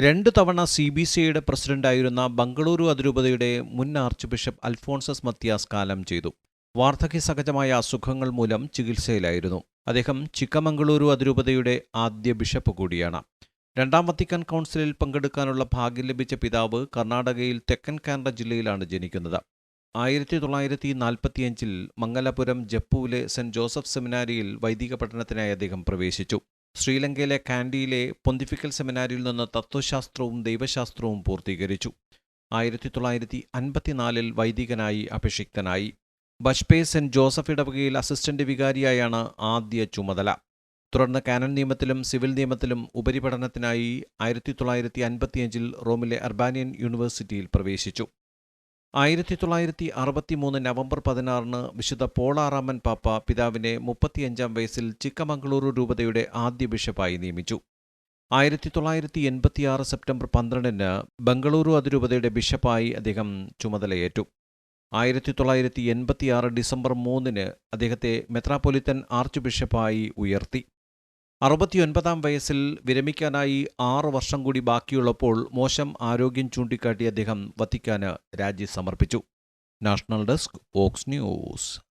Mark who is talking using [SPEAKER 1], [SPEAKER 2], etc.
[SPEAKER 1] രണ്ട് തവണ C B C ഐയുടെ പ്രസിഡന്റായിരുന്ന ബംഗളൂരു അതിരൂപതയുടെ മുൻ ആർച്ച് ബിഷപ്പ് അൽഫോൺസസ് മത്തിയാസ് കാലം ചെയ്തു. വാർദ്ധക്യ സഹജമായ അസുഖങ്ങൾ മൂലം ചികിത്സയിലായിരുന്നു. അദ്ദേഹം ചിക്കമംഗളൂരു അതിരൂപതയുടെ ആദ്യ ബിഷപ്പ് കൂടിയാണ്. രണ്ടാം വത്തിക്കാൻ കൗൺസിലിൽ പങ്കെടുക്കാനുള്ള ഭാഗ്യം ലഭിച്ച പിതാവ് കർണാടകയിൽ തെക്കൻ കാനഡ ജില്ലയിലാണ് ജനിക്കുന്നത്. ആയിരത്തി തൊള്ളായിരത്തി നാൽപ്പത്തിയഞ്ചിൽ മംഗലപുരം ജപ്പുവിലെ സെന്റ് ജോസഫ് സെമിനാരിയിൽ വൈദിക പഠനത്തിനായി അദ്ദേഹം പ്രവേശിച്ചു. ശ്രീലങ്കയിലെ കാൻഡിയിലെ പൊന്തിഫിക്കൽ സെമിനാരിയിൽ നിന്ന് തത്വശാസ്ത്രവും ദൈവശാസ്ത്രവും പൂർത്തീകരിച്ചു. ആയിരത്തി തൊള്ളായിരത്തി അൻപത്തിനാലിൽ വൈദികനായി അഭിഷിക്തനായി. ബജ്പേയ് സെന്റ് ജോസഫ് ഇടവകയിൽ അസിസ്റ്റന്റ് വികാരിയായാണ് ആദ്യ ചുമതല. തുടർന്ന് കാനൻ നിയമത്തിലും സിവിൽ നിയമത്തിലും ഉപരിപഠനത്തിനായി ആയിരത്തി തൊള്ളായിരത്തി അൻപത്തിയഞ്ചിൽ റോമിലെ അർബാനിയൻ യൂണിവേഴ്സിറ്റിയിൽ പ്രവേശിച്ചു. ആയിരത്തി തൊള്ളായിരത്തി അറുപത്തി മൂന്ന് നവംബർ പതിനാറിന് വിശുദ്ധ പോളാറാമൻ പാപ്പ പിതാവിനെ മുപ്പത്തിയഞ്ചാം വയസ്സിൽ ചിക്കമംഗളൂരു രൂപതയുടെ ആദ്യ ബിഷപ്പായി നിയമിച്ചു. ആയിരത്തി തൊള്ളായിരത്തി എൺപത്തിയാറ് സെപ്റ്റംബർ പന്ത്രണ്ടിന് ബംഗളൂരു അതിരൂപതയുടെ ബിഷപ്പായി അദ്ദേഹം ചുമതലയേറ്റു. ആയിരത്തി തൊള്ളായിരത്തി എൺപത്തിയാറ് ഡിസംബർ മൂന്നിന് അദ്ദേഹത്തെ മെത്രാപ്പൊലിത്തൻ ആർച്ച് ബിഷപ്പായി ഉയർത്തി. അറുപത്തിയൊൻപതാം വയസ്സിൽ വിരമിക്കാനായി ആറ് വർഷം കൂടി ബാക്കിയുള്ളപ്പോൾ മോശം ആരോഗ്യം ചൂണ്ടിക്കാട്ടി അദ്ദേഹം വത്തിക്കാന് രാജി സമർപ്പിച്ചു. നാഷണൽ ഡെസ്ക് ഓക്സ് ന്യൂസ്.